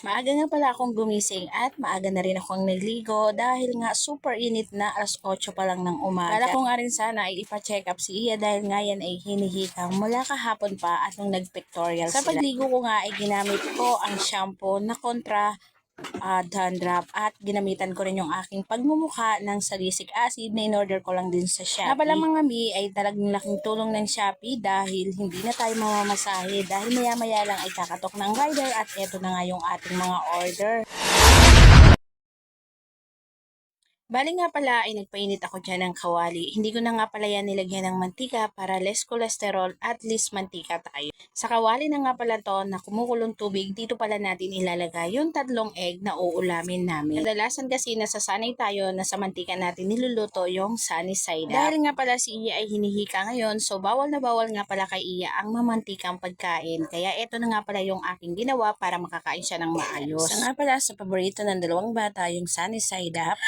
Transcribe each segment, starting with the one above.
Maaga nga pala akong gumising at maaga na rin akong nagligo dahil nga super init na alas 8 pa lang ng umaga. Kala ko nga rin sana ay ipa-check up si Iya dahil nga yan ay hinihikang mula kahapon pa at nung nag-pictorial Sa pagligo ko nga ay ginamit ko ang shampoo na kontra ah, dandruff at ginamitan ko rin yung aking pagmumukha ng salicylic acid na in-order ko lang din sa Shopee. Pala mga mi ay talagang laking tulong ng Shopee dahil hindi na tayo mamamasahe dahil maya maya lang ay kakatok ng rider at eto na nga yung ating mga order. Bali nga pala ay nagpainit ako dyan ng kawali. Hindi ko na nga pala yan nilagyan ng mantika para less cholesterol at least mantika tayo. Sa kawali na nga pala to na kumukulong tubig, dito pala natin ilalagay yung tatlong egg na uulamin namin. Kadalasan kasi nasasanay tayo na sa mantika natin niluluto yung sunny side up. Dahil nga pala si Iya ay hinihika ngayon, so bawal na bawal nga pala kay Iya ang mamantikang pagkain. Kaya eto na nga pala yung aking ginawa para makakain siya ng maayos. Sa nga pala sa paborito ng dalawang bata, yung sunny side up,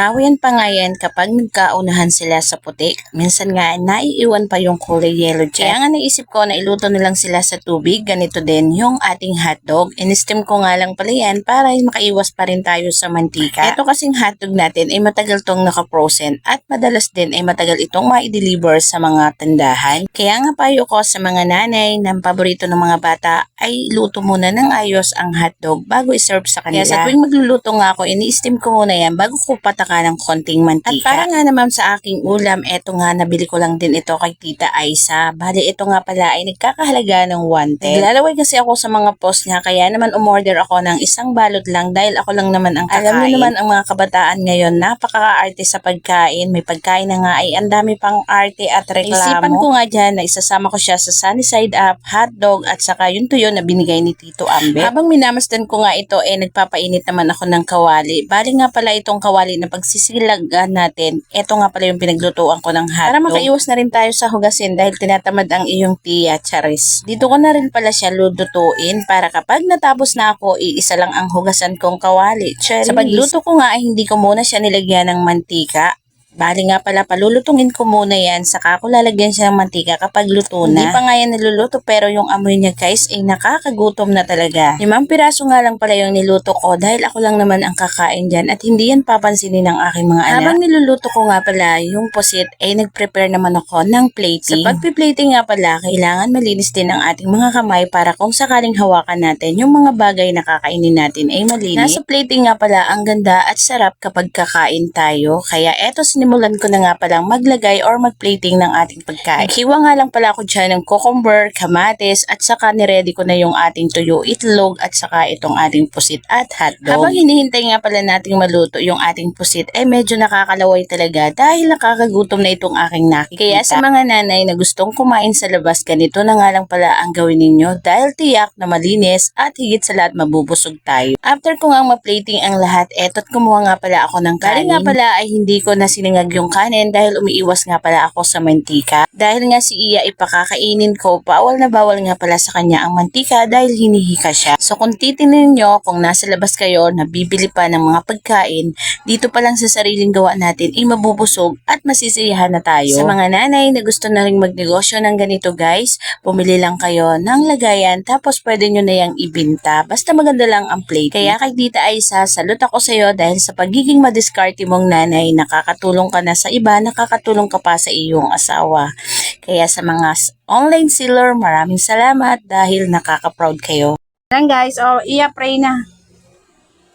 Nag-aawayan pa nga yan kapag nagkaunahan sila sa puti. Minsan nga naiiwan pa yung kulay yellow dyan. Kaya nga naisip ko na iluto nilang sila sa tubig. Ganito din yung ating hotdog. In-steam ko nga lang pala yan para makaiwas pa rin tayo sa mantika. Ito kasing hotdog natin ay matagal tong naka-frozen at madalas din ay matagal itong ma-deliver sa mga tindahan. Kaya nga payo ko sa mga nanay ng paborito ng mga bata ay luto muna ng ayos ang hotdog bago i-serve sa kanila. Kaya sa tuwing magluluto nga ako, ini-steam ko muna yan bago ko pataka ng konting mantika. At para nga naman sa aking ulam, eto nga nabili ko lang din ito kay Tita Aisa. Bali ito nga pala ay nagkakahalaga ng 110. Naglalaway kasi ako sa mga post niya kaya naman umorder ako ng isang balot lang dahil ako lang naman ang kakain. Alam niyo naman ang mga kabataan ngayon, napaka-arte sa pagkain. May pagkain na nga ay ang dami pang arte at reklamo. Isipan ko nga dyan na isasama ko siya sa sunny side up, hotdog at saka yung tuyo na binigay ni Tito Ambe. Habang minamasdan ko nga ito, eh nagpapainit naman ako ng kawali. Bali nga pala itong kawali na pagsisilagan natin, ito nga pala yung pinaglutuan ko ng hotdog. Para makaiwas na rin tayo sa hugasin dahil tinatamad ang iyong tiya, Charis. Dito ko na rin pala siya lututuin para kapag natapos na ako, iisa lang ang hugasan kong kawali, Charis. Sa pagluto ko nga ay hindi ko muna siya nilagyan ng mantika. Bali nga pala, palulutungin ko muna yan, saka ko lalagyan siya ng mantika kapag luto na. Hindi pa nga yan niluluto, pero yung amoy niya guys ay nakakagutom na talaga. Limang piraso nga lang pala yung niluto ko dahil ako lang naman ang kakain dyan at hindi yan papansinin ng aking mga anak. Habang niluluto ko nga pala yung pusit, ay nag-prepare naman ako ng plating. Sa pagpiplating nga pala, kailangan malinis din ang ating mga kamay para kung sakaling hawakan natin yung mga bagay na kakainin natin ay malinis. Nasa plating nga pala, ang ganda at sarap kapag kakain tayo. Kaya eto sinimulan ko na nga palang maglagay or magplating ng ating pagkain. Naghiwa nga lang pala ako dyan ng cucumber, kamatis, at saka niready ko na yung ating tuyo, itlog, at saka itong ating pusit at hotdog. Habang hinihintay nga pala nating maluto yung ating pusit, eh medyo nakakalaway talaga dahil nakakagutom na itong aking nakikita. Kaya sa mga nanay na gustong kumain sa labas, ganito na nga lang pala ang gawin ninyo dahil tiyak na malinis at higit sa lahat mabubusog tayo. After ko nga ma-plating ang lahat, eto't kumuha nga pala ako ng kanin. nga pala ay hindi ko na siningag yung kanin dahil umiiwas nga pala ako sa mantika. Dahil nga si Iya ipakakainin ko, bawal na bawal nga pala sa kanya ang mantika dahil hinihika siya. So kung titingnan nyo, kung nasa labas kayo, nabibili pa ng mga pagkain, dito pa lang sa sariling gawa natin ay mabubusog at masisiyahan na tayo. Sa mga nanay na gusto na rin magnegosyo ng ganito guys, pumili lang kayo ng lagayan tapos pwede nyo na yung ibinta. Basta maganda lang ang plate. Kaya kay Tita Aisa, salute ako sa iyo dahil sa pagiging madiskarte mong nanay, nakakatulong ka na sa iba, nakakatulong ka pa sa iyong asawa. Kaya sa mga online seller, maraming salamat dahil nakaka-proud kayo. Yan guys, oh, iya pray na.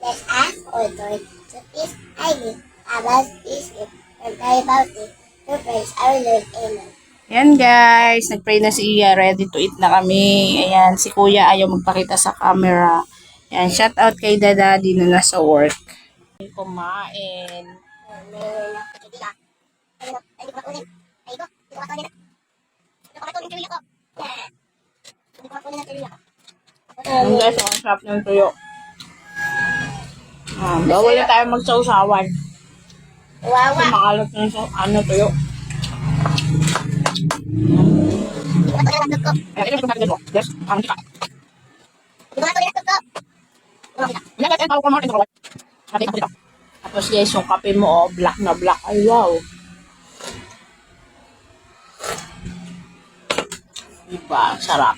Let us order to peace I live, about is it, and die about it, to praise our Lord. Amen. Yan guys, nagpray na si Iya, ready to eat na kami. Ayan, si Kuya ayaw magpakita sa camera. Ayan, shout out kay Dada, di na nasa work. Kumain. Na sa ang guys, ang sarap ng tuyo. Ah, bawal na tayo magsausawan. Wawa. Makalat na sa ano tuyo. Ayan, ito yung ko. Yes, ang. Di ko makunin ang tug ko. Guys, ang tawag ko mga ito. Sabi ko dito. Tapos guys, yung kape mo, oh, black na black. Ay, wow. Diba? Sarap.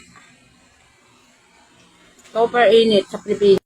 Super init sa Pilipinas.